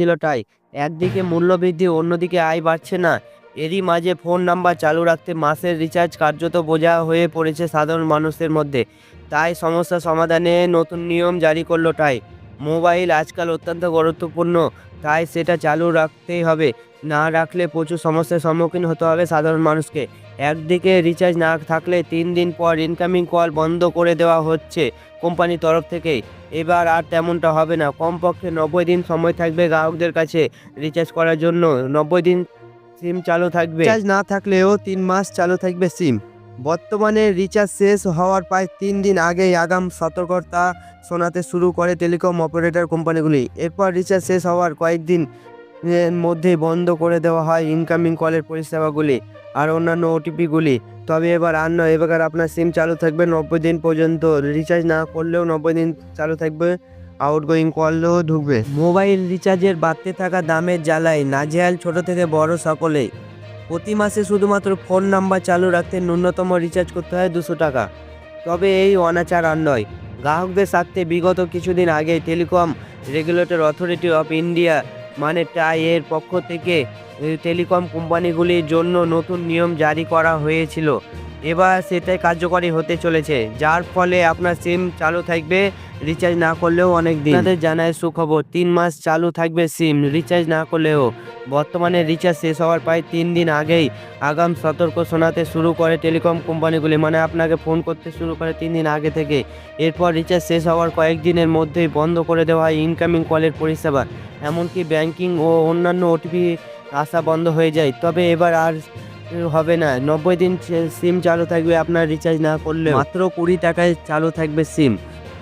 দিল টাই একদিকে মূল্যবৃদ্ধি, অন্যদিকে আয় বাড়ছে না। এরই মাঝে ফোন নাম্বার চালু রাখতে মাসের রিচার্জ কার্যত বোঝা হয়ে পড়েছে সাধারণ মানুষের মধ্যে। তাই সমস্যা সমাধানে নতুন নিয়ম জারি করল টাই। মোবাইল আজকাল অত্যন্ত গুরুত্বপূর্ণ, তাই সেটা চালু রাখতেই হবে। না রাখলে প্রচুর সমস্যার সম্মুখীন হতে হবে সাধারণ মানুষকে। একদিকে রিচার্জ না থাকলে তিন দিন পর ইনকামিং কল বন্ধ করে দেওয়া হচ্ছে কোম্পানির তরফ থেকে। এবার আর তেমনটা হবে না। কমপক্ষে নব্বই দিন সময় থাকবে গ্রাহকদের কাছে রিচার্জ করার জন্য। নব্বই দিন সিম চালু থাকবে। রিচার্জ না থাকলেও তিন মাস চালু থাকবে সিম বর্তমানে রিচার্জ শেষ হওয়ার প্রায় তিন দিন আগেই আগাম সতর্কতা শোনাতে শুরু করে টেলিকম অপারেটর কোম্পানিগুলি। এরপর রিচার্জ শেষ হওয়ার কয়েকদিন এর মধ্যে বন্ধ করে দেওয়া হয় ইনকামিং কলের পরিষেবাগুলি আর অন্যান্য ওটিপিগুলি। তবে এবার আর নয়, এবার আপনার সিম চালু থাকবে নব্বই দিন পর্যন্ত। রিচার্জ না করলেও নব্বই দিন চালু থাকবে, আউটগোয়িং কলও ঢুকবে। মোবাইল রিচার্জের বাড়তে থাকা দামের জ্বালায় নাজেহাল ছোট থেকে বড় সকলেই। প্রতি মাসে শুধুমাত্র ফোন নাম্বার চালু রাখতে ন্যূনতম রিচার্জ করতে হয় দুশো টাকা। তবে এই অনাচার আর নয়। গ্রাহকদের স্বার্থে বিগত কিছুদিন আগে telecom regulator authority of India মানে টাই, এর পক্ষ থেকে টেলিকম কোম্পানিগুলির জন্য নতুন নিয়ম জারি করা হয়েছিল। এবার সেটাই কার্যকরী হতে চলেছে, যার ফলে আপনার সিম চালু থাকবে রিচার্জ না করলেও অনেক দিন। আপনাদের জানায় সুখবর তিন মাস চালু থাকবে সিম রিচার্জ না করলেও। বর্তমানে রিচার্জ শেষ হওয়ার প্রায় তিন দিন আগেই আগাম সতর্ক শোনাতে শুরু করে টেলিকম কোম্পানিগুলি। মানে আপনাকে ফোন করতে শুরু করে তিন দিন আগে থেকে। এরপর রিচার্জ শেষ হওয়ার কয়েকদিনের মধ্যেই বন্ধ করে দেওয়া হয় ইনকামিং কলের পরিষেবা। এমনকি ব্যাংকিং ও অন্যান্য ওটিপি আসা বন্ধ হয়ে যায়। তবে এবার আর হবে না। নব্বই দিন সিম চালু থাকবে আপনার রিচার্জ না করলে মাত্র কুড়ি টাকায় চালু থাকবে সিম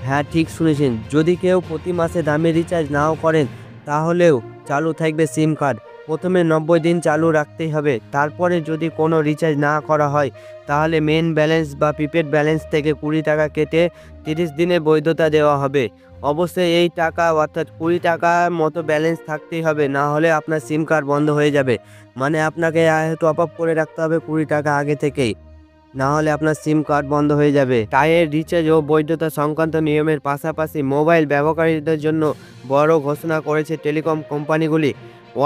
হ্যাঁ ঠিক শুনেছেন। যদি কেউ প্রতি মাসে দামে রিচার্জ নাও করেন, তাহলেও চালু থাকবে সিম কার্ড প্রথমে নব্বই দিন চালু রাখতেই হবে। তারপরে যদি কোনো রিচার্জ না করা হয়, তাহলে মেন ব্যালেন্স বা প্রিপেড ব্যালেন্স থেকে কুড়ি টাকা কেটে তিরিশ দিনে বৈধতা দেওয়া হবে। অবশ্যই এই টাকা, অর্থাৎ কুড়ি টাকার মতো ব্যালেন্স থাকতেই হবে, না হলে আপনার সিম কার্ড বন্ধ হয়ে যাবে। মানে আপনাকে টপ আপ করে রাখতে হবে কুড়ি টাকা আগে থেকেই। না হলে আপনার সিম কার্ড বন্ধ হয়ে যাবে। টায়ের রিচার্জ ও বৈধতা সংক্রান্ত নিয়মের পাশাপাশি মোবাইল ব্যবহারকারীদের জন্য বড় ঘোষণা করেছে টেলিকম কোম্পানিগুলি।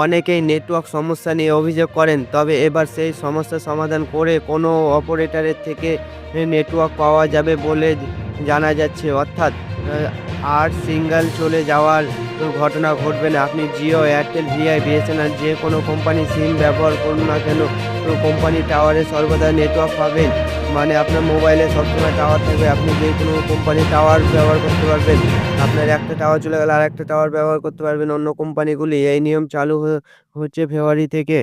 অনেকেই নেটওয়ার্ক সমস্যা নিয়ে অভিযোগ করেন, তবে এবার সেই সমস্যা সমাধান করে কোনো অপারেটরের থেকে নেটওয়ার্ক পাওয়া যাবে বলে জানা যাচ্ছে। অর্থাৎ আর সিঙ্গেল চলে যাওয়ার ঘটনা ঘটবে না। আপনি জিও, এয়ারটেল, ভিআই, বিএসএনএল যে কোনো কোম্পানি সিম ব্যবহার করুন না কেন তো কোম্পানি টাওয়ারে সর্বদা নেটওয়ার্ক পাবেন। মানে আপনার মোবাইলে সবসময় টাওয়ার থাকবে। আপনি যে কোনো কোম্পানি টাওয়ার ব্যবহার করতে পারবেন। আপনার একটা টাওয়ার চলে গেলে আর একটা টাওয়ার ব্যবহার করতে পারবেন অন্য কোম্পানিগুলি। এই নিয়ম চালু হচ্ছে ফেব্রুয়ারি থেকে।